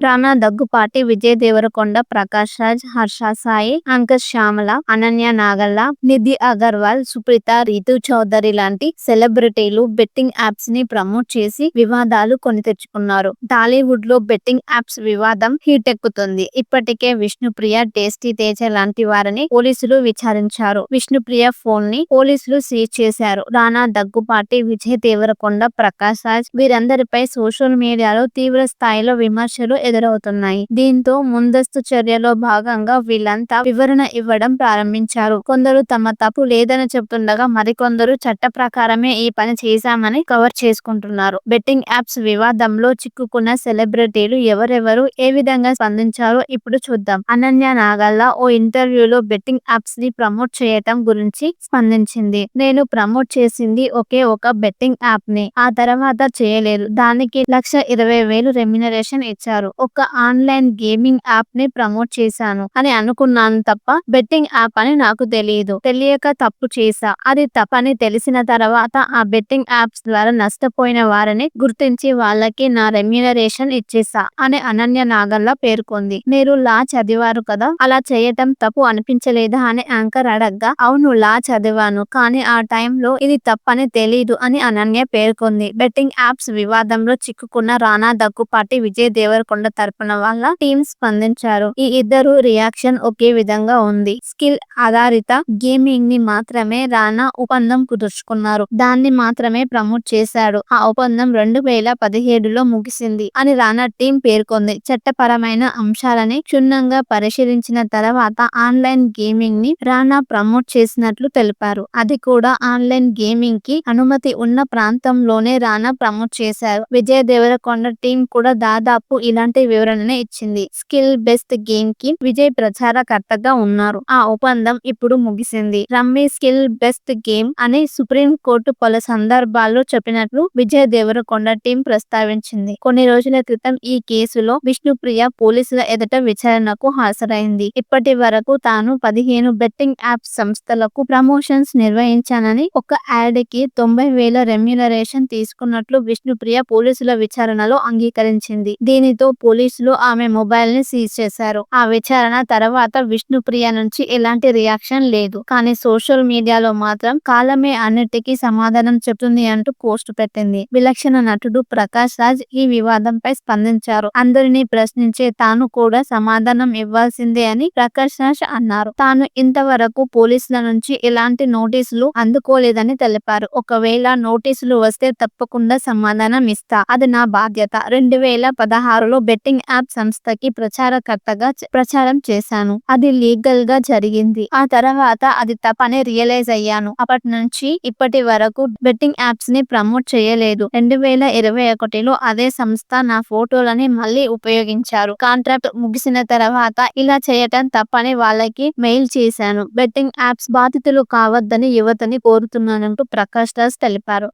రానా దగ్గుపాటి విజయ్ దేవరకొండ ప్రకాష్ రాజ్ హర్ష సాయి అంకుష్ శ్యామల అనన్య నాగల్ల నిధి అగర్వాల్ సుప్రీత రీతు చౌదరి లాంటి సెలబ్రిటీలు బెట్టింగ్ యాప్స్ని ప్రమోట్ చేసి వివాదాలు కొని తెచ్చుకున్నారు. టాలీవుడ్లో బెట్టింగ్ యాప్స్ వివాదం హీట్ ఎక్కుతుంది. ఇప్పటికే విష్ణుప్రియ టేస్టీ తేజ లాంటి వారిని పోలీసులు విచారించారు. విష్ణుప్రియ ఫోన్ని పోలీసులు సీజ్ చేశారు. రానా దగ్గుపాటి విజయ్ దేవరకొండ ప్రకాష్ రాజ్ వీరందరిపై సోషల్ మీడియాలో తీవ్ర స్థాయిలో విమర్శలు ఎదురవుతున్నాయి. దీంతో ముందస్తు చర్యలో భాగంగా వీళ్ళంతా వివరణ ఇవ్వడం ప్రారంభించారు. కొందరు తమ తప్పు లేదని చెప్తుండగా మరికొందరు చట్ట ప్రకారమే ఈ పని చేశామని కవర్ చేసుకుంటున్నారు. బెట్టింగ్ యాప్స్ వివాదంలో చిక్కుకున్న సెలబ్రిటీలు ఎవరెవరు ఏ విధంగా స్పందించారో ఇప్పుడు చూద్దాం. అనన్య నాగల్ల ఓ ఇంటర్వ్యూలో బెట్టింగ్ యాప్స్ని ప్రమోట్ చేయటం గురించి స్పందించింది. నేను ప్రమోట్ చేసింది ఒకే ఒక బెట్టింగ్ యాప్ని ఆ తర్వాత చేయలేదు. దానికి లక్ష ఇరవై వేలు రెమ్యునరేషన్ ఇచ్చారు. ఒక ఆన్లైన్ గేమింగ్ యాప్ని ప్రమోట్ చేశాను అని అనుకున్నాను తప్ప బెట్టింగ్ యాప్ అని నాకు తెలియదు తెలియక తప్పు చేశా. అది తప్పని తెలిసిన తర్వాత ఆ బెట్టింగ్ యాప్స్ ద్వారా నష్టపోయిన వారిని గుర్తించి వాళ్ళకి నా రెమ్యునరేషన్ ఇచ్చేసా అని అనన్య నాగల్లా పేర్కొంది. మీరు లా చదివారు కదా? అలా చేయటం తప్పు అనిపించలేదా అని యాంకర్ అడగ్గా అవును లా చదివాను కానీ ఆ టైంలో ఇది తప్పని తెలీదు అని అనన్య పేర్కొంది. బెట్టింగ్ యాప్స్ వివాదంలో చిక్కుకున్న రానా దగ్గుపాటి విజయ్ దేవరకొండ తరపున వాళ్ళ టీం స్పందించారు. ఈ ఇద్దరు రియాక్షన్ ఒకే విధంగా ఉంది. స్కిల్ ఆధారిత గేమింగ్ని మాత్రమే రానా ఒప్పందం కుదుర్చుకున్నారు. దాన్ని మాత్రమే ప్రమోట్ చేశాడు. ఆ ఒప్పందం రెండు వేల పదిహేడులో ముగిసింది అని రానా టీం పేర్కొంది. చట్టపరమైన అంశాలని క్షుణ్ణంగా పరిశీలించిన తర్వాత ఆన్లైన్ గేమింగ్ని రానా ప్రమోట్ చేసినట్లు తెలిపారు. అది కూడా ఆన్లైన్ గేమింగ్కి అనుమతి ఉన్న ప్రాంతంలోనే రానా ప్రమోట్ చేశారు. విజయ్ దేవరకొండ టీం కూడా దాదాపు ఇలాంటి వివరణ ఇచ్చింది. స్కిల్ బెస్ట్ గేమ్కి విజయ్ ప్రచారకర్తగా ఉన్నారు. ఆ ఒప్పందం ఇప్పుడు ముగిసింది. రమ్మీ స్కిల్ బెస్ట్ గేమ్ అని సుప్రీం కోర్టు పలు సందర్భాల్లో చెప్పినట్లు విజయ్ దేవరకొండ టీం ప్రస్తావించింది. కొన్ని రోజుల క్రితం ఈ కేసులో విష్ణుప్రియ పోలీసుల ఎదుట విచారణకు హాజరైంది. ఇప్పటి వరకు తాను పదిహేను బెట్టింగ్ యాప్ సంస్థలకు ప్రమోషన్స్ నిర్వహించానని ఒక యాడ్కి తొంభై వేల రెమ్యునరేషన్ తీసుకున్నట్లు విష్ణుప్రియ పోలీసుల విచారణలో అంగీకరించింది. దీనితో పోలీసులు ఆమె మొబైల్ని సీజ్ చేశారు. ఆ విచారణ తర్వాత విష్ణుప్రియ నుంచి ఎలాంటి రియాక్షన్ లేదు. కానీ సోషల్ మీడియాలో మాత్రం కాలమే అన్నిటికీ సమాధానం చెప్తుంది అంటూ పోస్ట్ పెట్టింది. విలక్షణ నటుడు ప్రకాష్ రాజ్ ఈ వివాదంపై స్పందించారు. అందరినీ ప్రశ్నించే తాను కూడా సమాధానం ఇవ్వాల్సిందే అని ప్రకాష్ రాజ్ అన్నారు. తాను ఇంతవరకు పోలీసుల నుంచి ఎలాంటి నోటీసులు అందుకోలేదని తెలిపారు. ఒకవేళ నోటీసులు వస్తే తప్పకుండా సమాధానం ఇస్తా. అది నా బాధ్యత. రెండు వేల పదహారులో బెట్టింగ్ యాప్ సంస్థకి ప్రచారకర్తగా ప్రచారం చేశాను. అది లీగల్గా జరిగింది. ఆ తర్వాత అది తప్పని రియలైజ్ అయ్యాను. అప్పటి నుంచి ఇప్పటి వరకు బెట్టింగ్ యాప్స్ని ప్రమోట్ చేయలేదు. రెండు వేల ఇరవై ఒకటిలో అదే సంస్థ నా ఫోటోలని మళ్ళీ ఉపయోగించారు. కాంట్రాక్ట్ ముగిసిన తర్వాత ఇలా చేయటం తప్పని వాళ్ళకి మెయిల్ చేశాను. బెట్టింగ్ యాప్స్ బాధితులు కావద్దని యువతని కోరుతున్నానంటూ ప్రకాష్ రాజ్ తెలిపారు.